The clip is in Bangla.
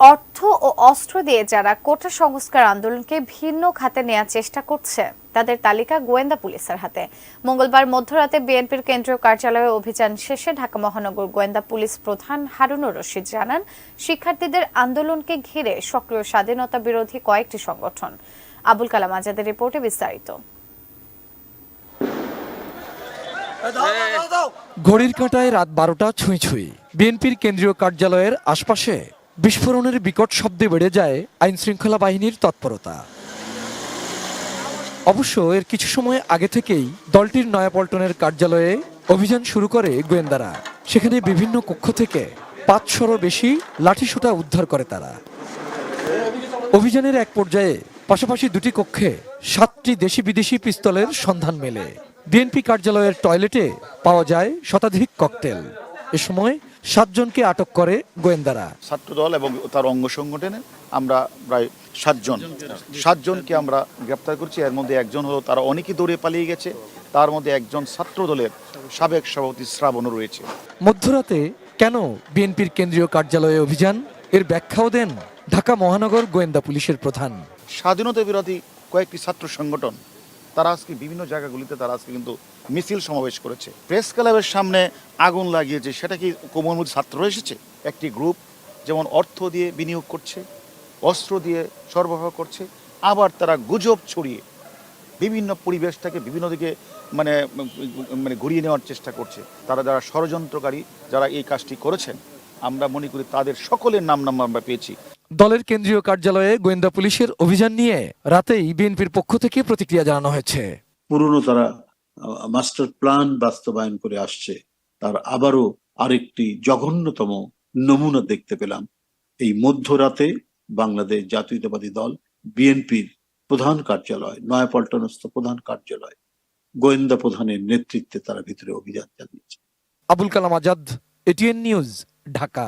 অর্থ ও অস্ত্র দিয়ে যারা কোটা সংস্কার আন্দোলনকে ভিন্ন খাতে নেওয়ার চেষ্টা করছে তাদের তালিকা গোয়েন্দা পুলিশের হাতে। মঙ্গলবার মধ্যরাতে বিএনপির কেন্দ্রীয় কার্যালয়ে অভিযান শেষে ঢাকা মহানগর গোয়েন্দা পুলিশ প্রধান হারুনুর রশিদ জানান শিক্ষার্থীদের আন্দোলনকে ঘিরে সক্রিয় স্বাধীনতা বিরোধী কয়েকটি সংগঠন। আবুল কালাম আজাদের রিপোর্টে বিস্তারিত। ঘড়ির কাঁটায় রাত বারোটা ছুঁই ছুঁই। বিএনপির কেন্দ্রীয় কার্যালয়ের আশপাশে বিস্ফোরণের বিকট শব্দে বেড়ে যায় আইন শৃঙ্খলা বাহিনীর তৎপরতা। অবশ্য এর কিছু সময় আগে থেকেই দলটির নয়াপল্টনের কার্যালয়ে অভিযান শুরু করে গোয়েন্দারা। সেখানে বিভিন্ন কক্ষ থেকে পাঁচশোরও বেশি লাঠিসোঁটা উদ্ধার করে তারা। অভিযানের এক পর্যায়ে পাশাপাশি দুটি কক্ষে সাতটি দেশি বিদেশি পিস্তলের সন্ধান মেলে। বিএনপি কার্যালয়ের টয়লেটে পাওয়া যায় শতাধিক ককটেল। এ সময় সাতজনকে আটক করে গোয়েন্দারা। ছাত্রদল এবং তার অঙ্গ সংগঠনে আমরা প্রায় সাতজন। সাতজনকে আমরা গ্রেপ্তার করছি। এর মধ্যে একজন হলো তারা অনেকেই দৌড়ে পালিয়ে গেছে। তার মধ্যে একজন ছাত্রদলের সাবেক সভাপতি শ্রাবণও রয়েছে। মধ্যরাতে কেন বিএনপির কেন্দ্রীয় কার্যালয়ে অভিযান? এর ব্যাখ্যাও দেন ঢাকা মহানগর গোয়েন্দা পুলিশের প্রধান। স্বাধীনতা বিরোধী কয়েকটি ছাত্র সংগঠন তারা আজকে বিভিন্ন জায়গাগুলিতে তারা আজকে কিন্তু মিছিল সমাবেশ করেছে। প্রেস ক্লাবের সামনে আগুন লাগিয়েছে, সেটা কি কোমর মধ্যে ছাত্ররা এসেছে? একটি গ্রুপ যেমন অর্থ দিয়ে বিনিয়োগ করছে, অস্ত্র দিয়ে সরবরাহ করছে, আবার তারা গুজব ছড়িয়ে বিভিন্ন পরিবেশটাকে বিভিন্ন দিকে মানে মানে ঘুরিয়ে নেওয়ার চেষ্টা করছে। তারা যারা ষড়যন্ত্রকারী, যারা এই কাজটি করেছেন, আমরা মনে করি তাদের সকলের নাম নাম আমরা পেয়েছি। দলের কেন্দ্রীয় কার্যালয়ে গোয়েন্দা পুলিশের অভিযান নিয়ে রাতেই বিএনপির পক্ষ থেকে প্রতিক্রিয়া জানানো হয়েছে। পুরনো তারা মাস্টার প্ল্যান বাস্তবায়ন করে আসছে তার আবারও আরেকটি জঘন্যতম নমুনা দেখতে পেলাম। এই মধ্যরাতে বাংলাদেশ জাতীয়তাবাদী দল বিএনপির প্রধান কার্যালয় নয়াপল্টনস্থ প্রধান কার্যালয় গোয়েন্দা প্রধানের নেতৃত্বে তারা ভিতরে অভিযান চালিয়েছে। Abul Kalam Azad ATN news Dhaka.